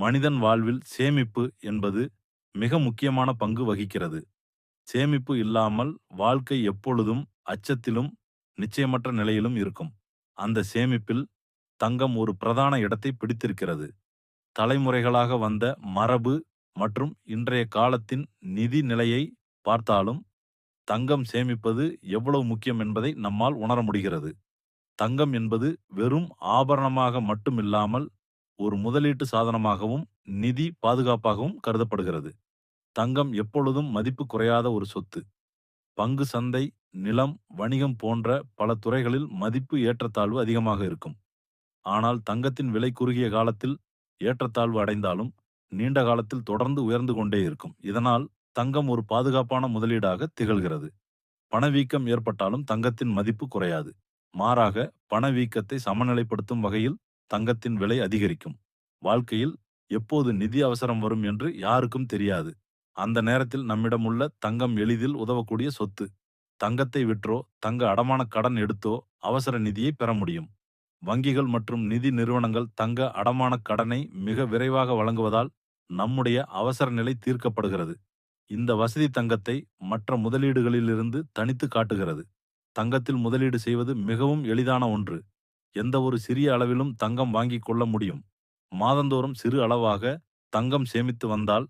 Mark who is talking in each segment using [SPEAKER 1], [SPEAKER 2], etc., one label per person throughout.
[SPEAKER 1] மனிதன் வாழ்வில் சேமிப்பு என்பது மிக முக்கியமான பங்கு வகிக்கிறது. சேமிப்பு இல்லாமல் வாழ்க்கை எப்பொழுதும் அச்சத்திலும் நிச்சயமற்ற நிலையிலும் இருக்கும். அந்த சேமிப்பில் தங்கம் ஒரு பிரதான இடத்தை பிடித்திருக்கிறது. தலைமுறைகளாக வந்த மரபு மற்றும் இன்றைய காலத்தின் நிதி நிலையை பார்த்தாலும் தங்கம் சேமிப்பது எவ்வளவு முக்கியம் என்பதை நம்மால் உணர முடிகிறது. தங்கம் என்பது வெறும் ஆபரணமாக மட்டுமில்லாமல் ஒரு முதலீட்டு சாதனமாகவும் நிதி பாதுகாப்பாகவும் கருதப்படுகிறது. தங்கம் எப்பொழுதும் மதிப்பு குறையாத ஒரு சொத்து. பங்கு சந்தை நிலம் வணிகம் போன்ற பல துறைகளில் மதிப்பு ஏற்றத்தாழ்வு அதிகமாக இருக்கும். ஆனால் தங்கத்தின் விலை குறுகிய காலத்தில் ஏற்றத்தாழ்வு அடைந்தாலும் நீண்ட காலத்தில் தொடர்ந்து உயர்ந்து கொண்டே இருக்கும். இதனால் தங்கம் ஒரு பாதுகாப்பான முதலீடாக திகழ்கிறது. பணவீக்கம் ஏற்பட்டாலும் தங்கத்தின் மதிப்பு குறையாது. மாறாக பணவீக்கத்தை சமநிலைப்படுத்தும் வகையில் தங்கத்தின் விலை அதிகரிக்கும். வாழ்க்கையில் எப்போது நிதி அவசரம் வரும் என்று யாருக்கும் தெரியாது. அந்த நேரத்தில் நம்மிடம் உள்ள தங்கம் எளிதில் உதவக்கூடிய சொத்து. தங்கத்தை விற்றோ தங்க அடமான கடன் எடுத்தோ அவசர நிதியை பெற முடியும். வங்கிகள் மற்றும் நிதி நிறுவனங்கள் தங்க அடமான கடனை மிக விரைவாக வழங்குவதால் நம்முடைய அவசர நிலை தீர்க்கப்படுகிறது. இந்த வசதி தங்கத்தை மற்ற முதலீடுகளிலிருந்து தனித்து காட்டுகிறது. தங்கத்தில் முதலீடு செய்வது மிகவும் எளிதான ஒன்று. எந்த ஒரு சிறிய அளவிலும் தங்கம் வாங்கிக் கொள்ள முடியும். மாதந்தோறும் சிறு அளவாக தங்கம் சேமித்து வந்தால்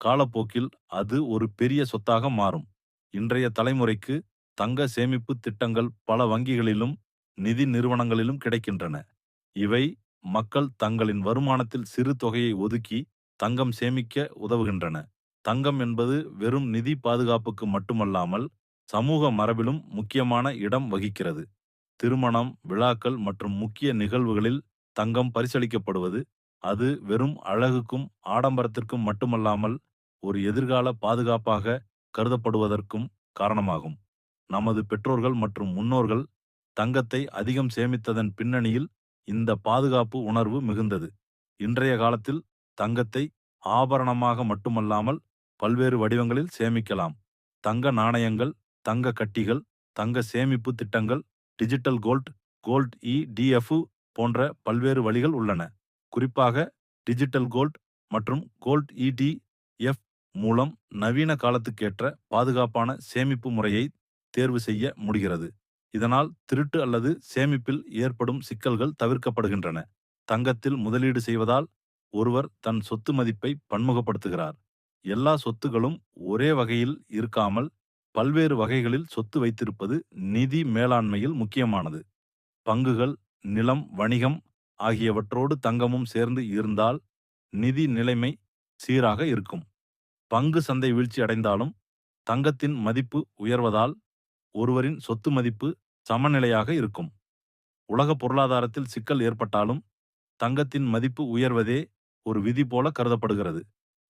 [SPEAKER 1] காலப்போக்கில் அது ஒரு பெரிய சொத்தாக மாறும். இன்றைய தலைமுறைக்கு தங்க சேமிப்பு திட்டங்கள் பல வங்கிகளிலும் நிதி நிறுவனங்களிலும் கிடைக்கின்றன. இவை மக்கள் தங்களின் வருமானத்தில் சிறு தொகையை ஒதுக்கி தங்கம் சேமிக்க உதவுகின்றன. தங்கம் என்பது வெறும் நிதி பாதுகாப்புக்கு மட்டுமல்லாமல் சமூக மரபிலும் முக்கியமான இடம் வகிக்கிறது. திருமணம் விழாக்கள் மற்றும் முக்கிய நிகழ்வுகளில் தங்கம் பரிசளிக்கப்படுவது அது வெறும் அழகுக்கும் ஆடம்பரத்திற்கும் மட்டுமல்லாமல் ஒரு எதிர்கால பாதுகாப்பாக கருதப்படுவதற்கும் காரணமாகும். நமது பெற்றோர்கள் மற்றும் முன்னோர்கள் தங்கத்தை அதிகம் சேமித்ததன் பின்னணியில் இந்த பாதுகாப்பு உணர்வு மிகுந்தது. இன்றைய காலத்தில் தங்கத்தை ஆபரணமாக மட்டுமல்லாமல் பல்வேறு வடிவங்களில் சேமிக்கலாம். தங்க நாணயங்கள் தங்க கட்டிகள் தங்க சேமிப்பு திட்டங்கள் digital gold gold E TF போன்ற பல்வேறு வழிகள் உள்ளன. குறிப்பாக டிஜிட்டல் கோல்ட் மற்றும் கோல்ட் இடிஎஃப் மூலம் நவீன காலத்துக்கேற்ற பாதுகாப்பான சேமிப்பு முறையை தேர்வு செய்ய முடிகிறது. இதனால் திருட்டு அல்லது சேமிப்பில் ஏற்படும் சிக்கல்கள் தவிர்க்கப்படுகின்றன. தங்கத்தில் முதலீடு செய்வதால் ஒருவர் தன் சொத்து மதிப்பை பன்முகப்படுத்துகிறார். எல்லா சொத்துகளும் ஒரே வகையில் இருக்காமல் பல்வேறு வகைகளில் சொத்து வைத்திருப்பது நிதி மேலாண்மையில் முக்கியமானது. பங்குகள் நிலம் வணிகம் ஆகியவற்றோடு தங்கமும் சேர்ந்து இருந்தால் நிதி நிலைமை சீராக இருக்கும். பங்கு சந்தை வீழ்ச்சி அடைந்தாலும் தங்கத்தின் மதிப்பு உயர்வதால் ஒருவரின் சொத்து மதிப்பு சமநிலையாக இருக்கும். உலக பொருளாதாரத்தில் சிக்கல் ஏற்பட்டாலும் தங்கத்தின் மதிப்பு உயர்வதே ஒரு விதி போல கருதப்படுகிறது.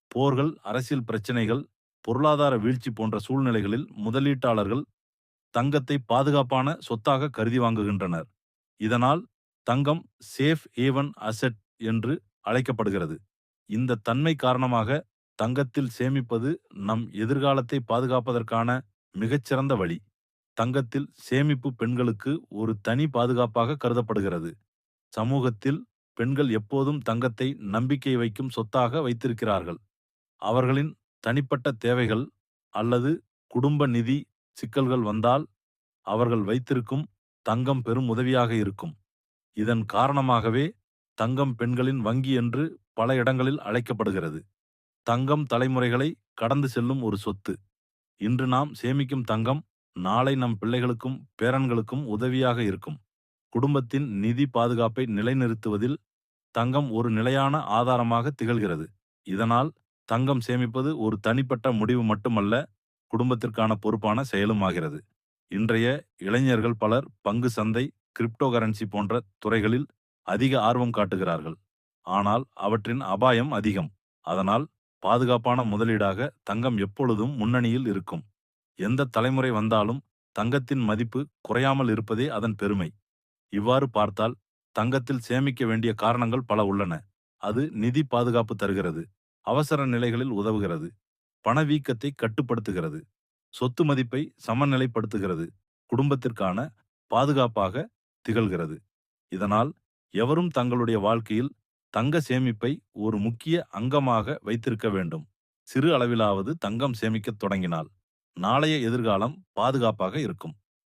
[SPEAKER 1] போர்கள் அரசியல் பிரச்சினைகள் பொருளாதார வீழ்ச்சி போன்ற சூழ்நிலைகளில் முதலீட்டாளர்கள் தங்கத்தை பாதுகாப்பான சொத்தாக கருதி வாங்குகின்றனர். இதனால் தங்கம் சேஃப் ஏவன் அசெட் என்று அழைக்கப்படுகிறது. இந்த தன்மை காரணமாக தங்கத்தில் சேமிப்பது நம் எதிர்காலத்தை பாதுகாப்பதற்கான மிகச்சிறந்த வழி. தங்கத்தில் சேமிப்பு பெண்களுக்கு ஒரு தனி பாதுகாப்பாக கருதப்படுகிறது. சமூகத்தில் பெண்கள் எப்போதும் தங்கத்தை நம்பிக்கை வைக்கும் சொத்தாக வைத்திருக்கிறார்கள். அவர்களின் தனிப்பட்ட தேவைகள் அல்லது குடும்ப நிதி சிக்கல்கள் வந்தால் அவர்கள் வைத்திருக்கும் தங்கம் பெரும் உதவியாக இருக்கும். இதன் காரணமாகவே தங்கம் பெண்களின் வங்கி என்று பல இடங்களில் அழைக்கப்படுகிறது. தங்கம் தலைமுறைகளை கடந்து செல்லும் ஒரு சொத்து. இன்று நாம் சேமிக்கும் தங்கம் நாளை நம் பிள்ளைகளுக்கும் பேரன்களுக்கும் உதவியாக இருக்கும். குடும்பத்தின் நிதி பாதுகாப்பை நிலைநிறுத்துவதில் தங்கம் ஒரு நிலையான ஆதாரமாக திகழ்கிறது. இதனால் தங்கம் சேமிப்பது ஒரு தனிப்பட்ட முடிவு மட்டுமல்ல குடும்பத்திற்கான பொறுப்பான செயலும் ஆகிறது. இன்றைய இளைஞர்கள் பலர் பங்கு சந்தை கிரிப்டோ கரன்சி போன்ற துறைகளில் அதிக ஆர்வம் காட்டுகிறார்கள். ஆனால் அவற்றின் அபாயம் அதிகம். அதனால் பாதுகாப்பான முதலீடாக தங்கம் எப்பொழுதும் முன்னணியில் இருக்கும். எந்த தலைமுறை வந்தாலும் தங்கத்தின் மதிப்பு குறையாமல் இருப்பதே அதன் பெருமை. இவ்வாறு பார்த்தால் தங்கத்தில் சேமிக்க வேண்டிய காரணங்கள் பல உள்ளன. அது நிதி பாதுகாப்பு தருகிறது. அவசர நிலைகளில் உதவுகிறது. பணவீக்கத்தை கட்டுப்படுத்துகிறது. சொத்து மதிப்பை சமநிலைப்படுத்துகிறது. குடும்பத்திற்கான பாதுகாப்பாக திகழ்கிறது. இதனால் எவரும் தங்களுடைய வாழ்க்கையில் தங்க சேமிப்பை ஒரு முக்கிய அங்கமாக வைத்திருக்க வேண்டும். சிறு அளவிலாவது தங்கம் சேமிக்கத் தொடங்கினால் நாளைய எதிர்காலம் பாதுகாப்பாக இருக்கும்.